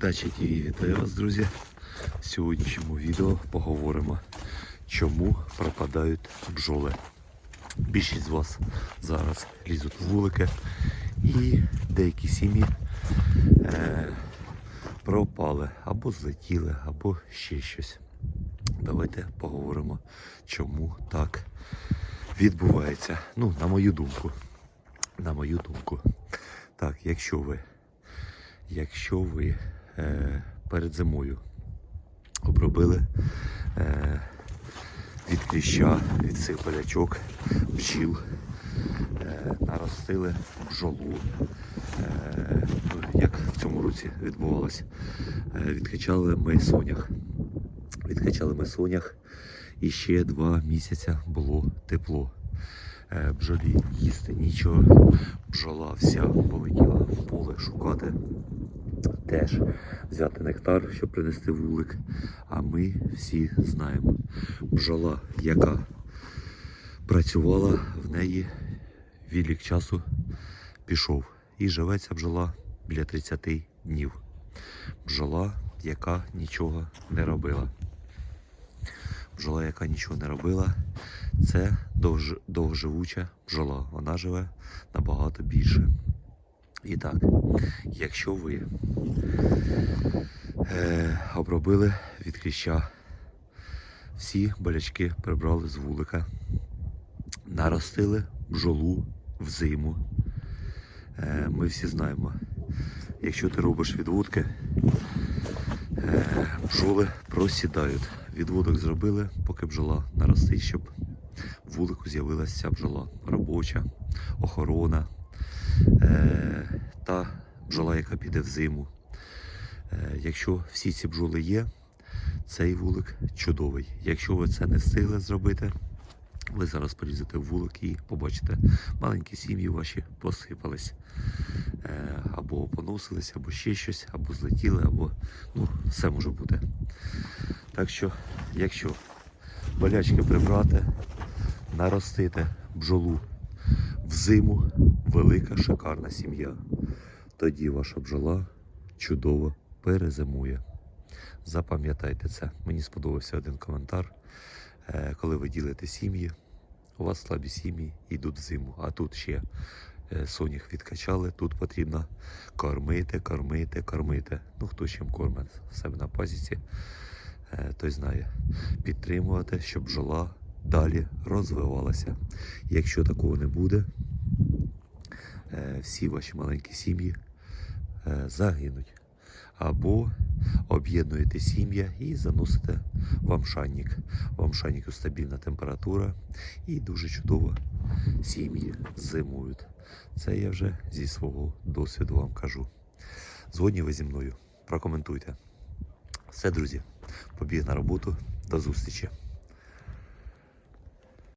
Дача ТВ вітаю вас, друзі. В сьогоднішньому відео поговоримо, чому пропадають бджоли. Більшість з вас зараз лізуть в вулики і деякі сім'ї е, пропали або злетіли, або ще щось. Давайте поговоримо, чому так відбувається. Ну, на мою думку. На мою думку. Так, якщо ви якщо ви перед зимою обробили е, від кліща, від цих болячок, бджіл, е, наростили бджолу, е, ну, як в цьому році відбувалося, е, відкачали ми сонях. Відкачали ми сонях і ще два місяці було тепло. Е, Бджолі їсти нічого, бджола вся полетіла в поле шукати теж взяти нектар, щоб принести вулик. А ми всі знаємо, бджола, яка працювала, в неї відлік часу пішов. І живе ця бджола біля 30 днів. Бджола, яка нічого не робила. Бджола, яка нічого не робила, це довж, довгоживуча бджола. Вона живе набагато більше. І так, якщо ви е, обробили від кліща, всі болячки прибрали з вулика, наростили бджолу в зиму. Е, ми всі знаємо, якщо ти робиш відводки, е, бджоли просідають. Відводок зробили, поки бджола наростить, щоб в вулику з'явилася ця бджола робоча, охорона та бджола, яка піде в зиму. Е, якщо всі ці бджоли є, цей вулик чудовий. Якщо ви це не встигли зробити, ви зараз полізете в вулик і побачите, маленькі сім'ї ваші посипались. Е, або поносились, або ще щось, або злетіли, або ну, все може бути. Так що, якщо болячки прибрати, наростити бджолу в зиму, велика шикарна сім'я. Тоді ваша бджола чудово перезимує. Запам'ятайте це. Мені сподобався один коментар. Е, Коли ви ділите сім'ї, у вас слабі сім'ї йдуть в зиму, а тут ще е, сонях відкачали, тут потрібно кормити, кормити, кормити. Ну хто чим кормить себе на пазіці, е, той знає. Підтримувати, щоб бджола далі розвивалася. Якщо такого не буде, е, всі ваші маленькі сім'ї е, загинуть. Або об'єднуєте сім'я і заносите в амшанник. В амшаннику стабільна температура і дуже чудово сім'ї зимують. Це я вже зі свого досвіду вам кажу. Згодні ви зі мною. Прокоментуйте. Все, друзі, побіг на роботу. До зустрічі.